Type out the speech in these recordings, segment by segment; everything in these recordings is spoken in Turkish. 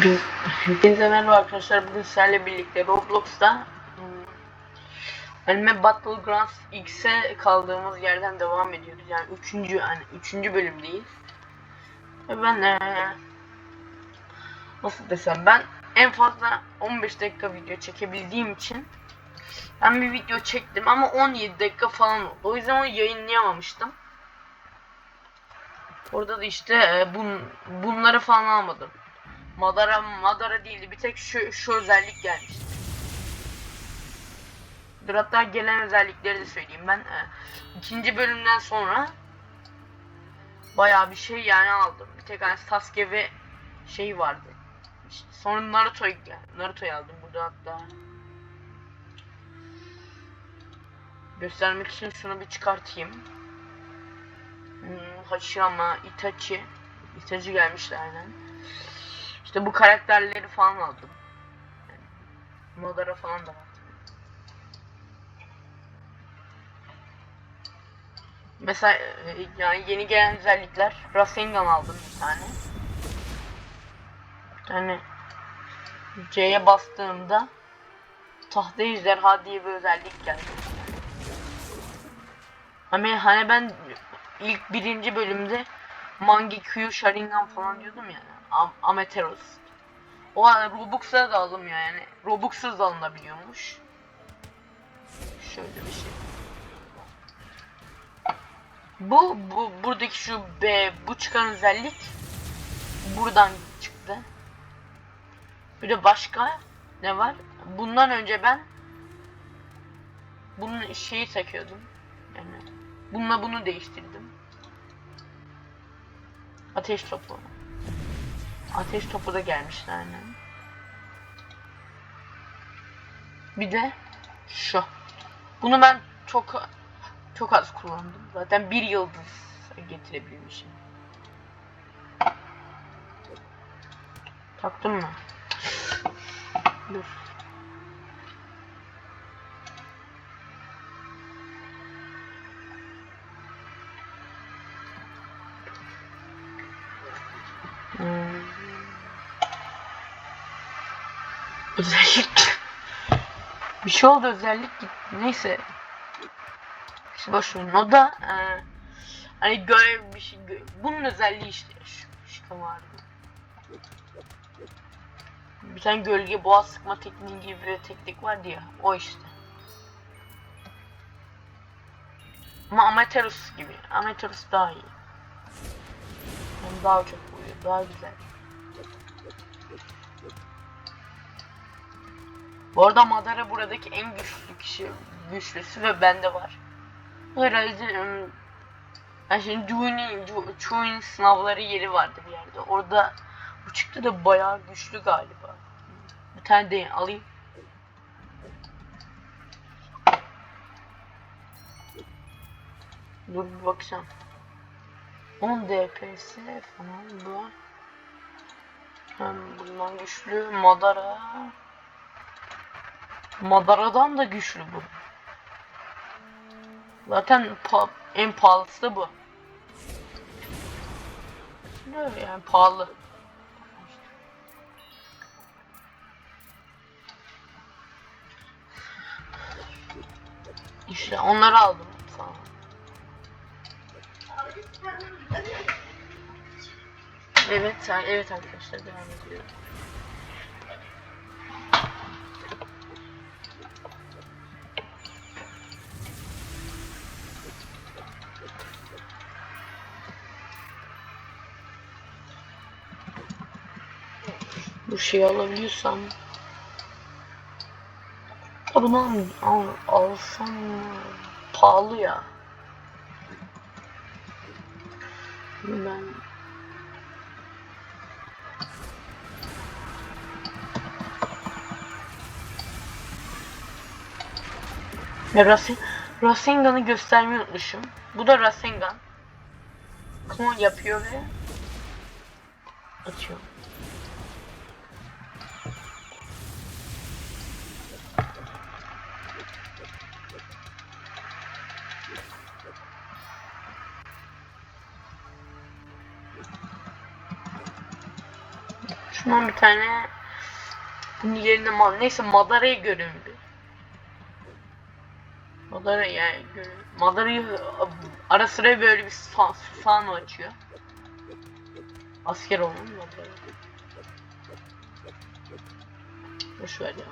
Hepiniz, hepinize merhaba arkadaşlar. Bugün sizlerle birlikte Roblox'ta hmm, Anime Battlegrounds X'e kaldığımız yerden devam ediyoruz. Yani üçüncü yani üçüncü bölümdeyiz. Ve ben eee, nasıl desem ben en fazla 15 dakika video çekebildiğim için ben bir video çektim ama 17 dakika falan oldu. O yüzden onu yayınlayamamıştım. Orada da işte e, bun, bunları falan almadım. Madara Madara değildi. Bir tek şu şu özellik gelmişti. Dur hatta gelen özellikleri de söyleyeyim. Ben e, ikinci bölümden sonra bayağı bir şey yani aldım. Bir tek hani Sasuke ve şey vardı. Sonra Naruto'yu Naruto'yu aldım burada hatta. Göstermek için şunu bir çıkartayım. Hmm, Hashirama, Itachi. Itachi gelmişti aynen. İşte bu karakterleri falan aldım. Yani, falan da. Mesela e, yani yeni gelen özellikler Rasengan aldım bir tane. Tane C'ye bastığımda tahta ejderha diye bir özellik geldi. Hani, hani ben ilk birinci bölümde Mangekyou Sharingan falan diyordum ya. Am Amaterasu. O Robux'a da alınmıyor yani. Robux'suz da alınabiliyormuş. Şöyle bir şey. Bu, bu buradaki şu B bu çıkan özellik buradan çıktı. Bir de başka ne var? Bundan önce ben bunun şeyi takıyordum. Yani bununla bunu değiştirdim. Ateş topu. Ateş topu da gelmişti aynen. Bir de şu. Bunu ben çok çok az kullandım. Zaten bir yıldız getirebilmişim. Taktın mı? Dur. Özellik bir şey oldu özellik gitti. Neyse. İşte boş verin. O da e, hani görev bir şey gö- bunun özelliği işte şu şu vardı. Bir tane gölge boğa sıkma tekniği gibi bir teknik vardı ya. O işte. Ama Amaterasu gibi. Amaterasu daha iyi. Yani daha çok uyuyor. Daha güzel. Bu arada Madara buradaki en güçlü kişi güçlüsü ve bende var. Herhalde yani şimdi Chunin, Chu- Chunin sınavları yeri vardı bir yerde. Orada bu çıktı da bayağı güçlü galiba. Bir tane de alayım. Dur bir bakacağım. 10 DPS falan bu. Hem bundan güçlü Madara. Madara'dan da güçlü bu. Zaten pa en pahalısı da bu. Ne yani pahalı. İşte onları aldım. Ol. Evet, evet arkadaşlar devam ediyorum. Bu şeyi alabiliyorsam bunu al, al, alsam pahalı ya. Ben Ya Rasen, Rasengan'ı göstermeyi unutmuşum. Bu da Rasengan. Klon yapıyor ve atıyor. Şundan bir tane bunun yerine mal neyse Madara'yı görün bir. Madara yani görün. Madara'yı ara sıra böyle bir fa fan açıyor. Asker olun Madara. Boş ver ya.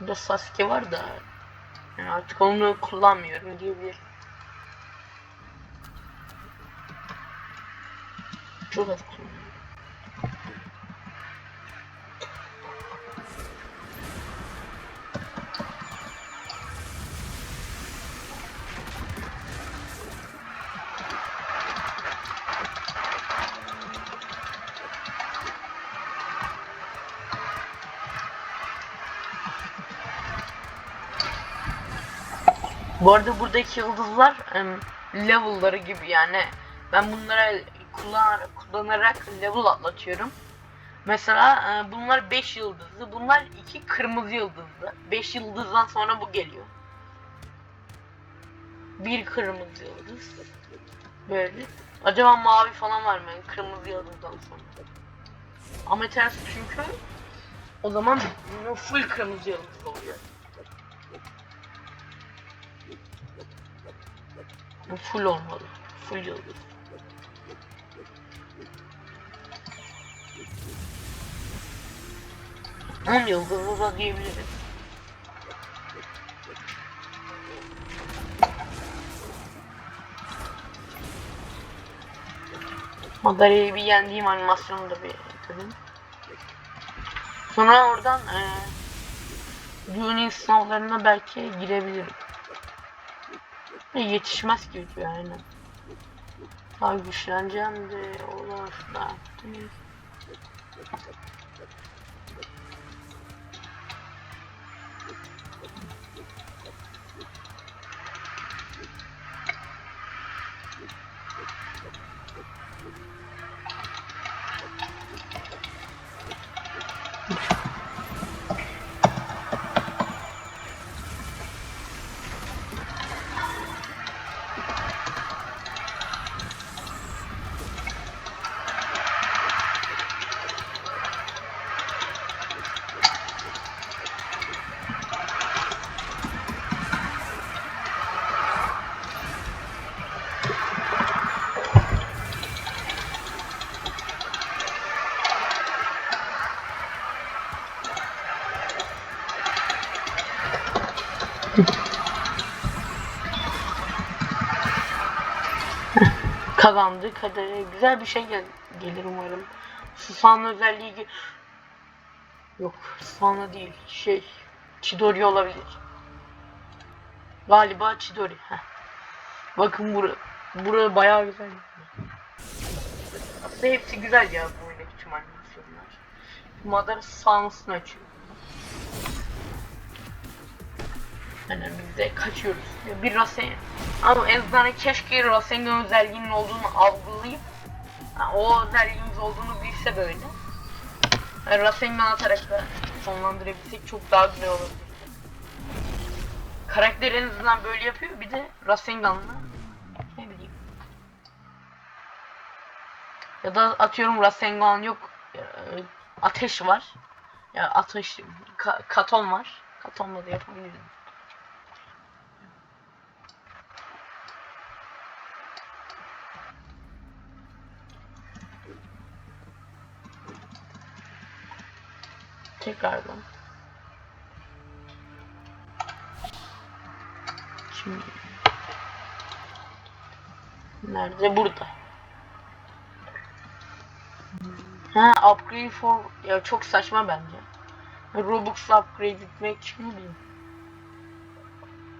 Burada Sasuke var da yani artık onu kullanmıyorum diyebilirim. Çok. Bu arada buradaki yıldızlar em, level'ları gibi yani ben bunlara kullanarak, kullanarak level atlatıyorum. Mesela e, bunlar 5 yıldızlı, bunlar 2 kırmızı yıldızlı. 5 yıldızdan sonra bu geliyor. Bir kırmızı yıldız. Böyle. Acaba mavi falan var mı? Kırmızı yıldızdan sonra. Amethyst çünkü o zaman full kırmızı yıldız oluyor. Bu full olmalı. Full yıldız. On yıldızlı da diyebilirim. Madara'yı bir yendiğim animasyonu da bir yapayım. Sonra oradan eee Dueling sınavlarına belki girebilirim. E, yetişmez ki video yani. Daha güçleneceğim de olur da. Kazandık. Hadi güzel bir şey gel gelir umarım. Susan özelliği Yok, Susana değil. Şey, Chidori olabilir. Galiba Chidori. Heh. Bakın bura, bura bayağı güzel. Aslında hepsi güzel ya bu oyundaki tüm animasyonlar. Madara sağlısını açıyor. Yani biz kaçıyoruz. Bir Rasen ama en azından keşke Rasengan özelliğinin olduğunu algılayıp o özelliğimiz olduğunu bilse böyle. Yani Rasengan atarak da sonlandırabilsek çok daha güzel olur. Karakter en azından böyle yapıyor bir de Rasengan'la ne bileyim. Ya da atıyorum Rasengan yok e, ateş var. Ya ateş ka katon var. Katonla da yapabilirim. Tekrardan. Şimdi nerede? Burada. Ha upgrade for ya çok saçma bence. Robux upgrade etmek ne bileyim.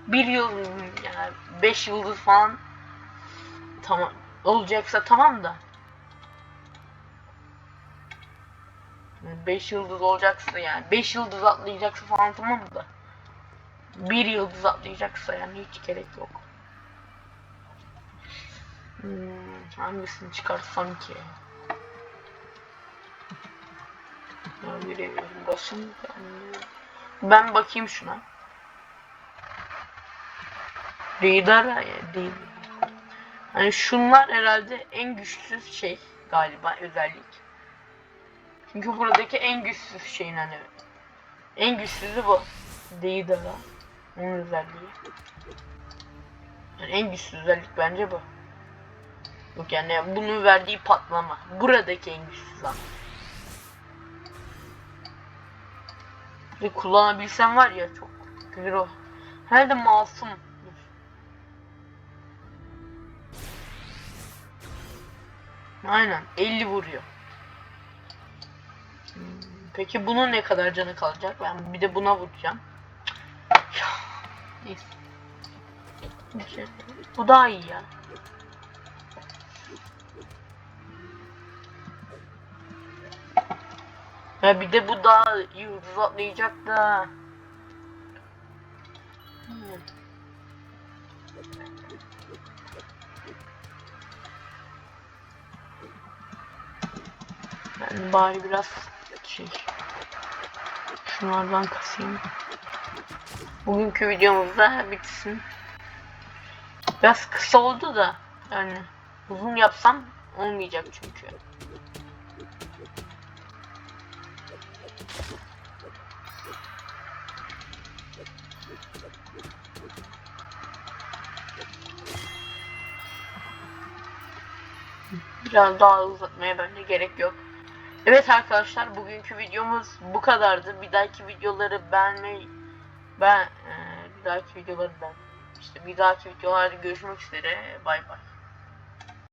Bir yıl yani beş yıldız falan tamam olacaksa tamam da 5 yıldız olacaksa yani 5 yıldız atlayacaksa falan tamam da 1 yıldız atlayacaksa yani hiç gerek yok. Hmm, hangisini çıkarsam ki? Ya bilemiyorum. Basın. Ben bakayım şuna. Radar değil. Hani şunlar herhalde en güçsüz şey galiba özellik. Çünkü buradaki en güçsüz şeyin hani en güçsüzü bu. Değil de Onun özelliği. Yani en güçsüz özellik bence bu. Yok yani bunun verdiği patlama. Buradaki en güçsüz an. Ve kullanabilsem var ya çok güzel o. Herhalde masum. Aynen 50 vuruyor. Peki bunun ne kadar canı kalacak? Ben bir de buna vuracağım. Neyse. Bu daha iyi ya. Ya bir de bu daha iyi hızlı atlayacak da. Hmm. Ben bari biraz şey şunlardan kasayım. Bugünkü videomuz da bitsin. Biraz kısa oldu da yani uzun yapsam olmayacak çünkü. Biraz daha uzatmaya bence gerek yok. Evet arkadaşlar bugünkü videomuz bu kadardı. Bir dahaki videoları beğenmeyi ben e, bir dahaki videoları ben işte bir dahaki videolarda görüşmek üzere. Bay bay.